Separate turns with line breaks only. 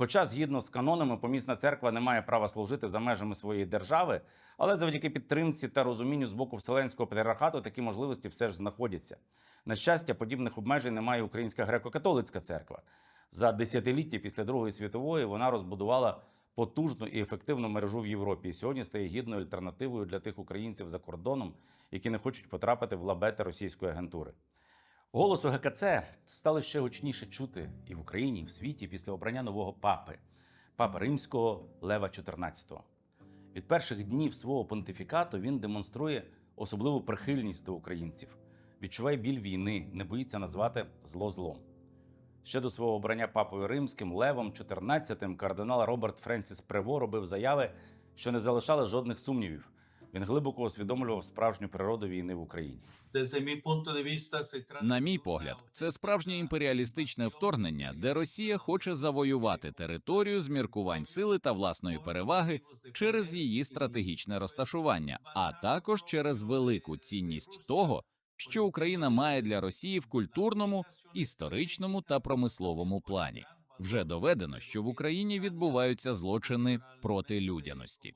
Хоча, згідно з канонами, помісна церква не має права служити за межами своєї держави, але завдяки підтримці та розумінню з боку Вселенського патріархату такі можливості все ж знаходяться. На щастя, подібних обмежень немає Українська греко-католицька церква. За десятиліття після Другої світової вона розбудувала потужну і ефективну мережу в Європі. І сьогодні стає гідною альтернативою для тих українців за кордоном, які не хочуть потрапити в лабети російської агентури. Голосу ГКЦ стало ще гучніше чути і в Україні, і в світі після обрання нового папи, папи римського Лева XIV. Від перших днів свого понтифікату він демонструє особливу прихильність до українців, відчуває біль війни, не боїться назвати зло злом. Ще до свого обрання папою римським Левом XIV кардинал Роберт Френсіс Прево робив заяви, що не залишали жодних сумнівів. Він глибоко усвідомлював справжню природу війни в Україні.
На мій погляд, це справжнє імперіалістичне вторгнення, де Росія хоче завоювати територію з міркувань сили та власної переваги через її стратегічне розташування, а також через велику цінність того, що Україна має для Росії в культурному, історичному та промисловому плані. Вже доведено, що в Україні відбуваються злочини проти людяності.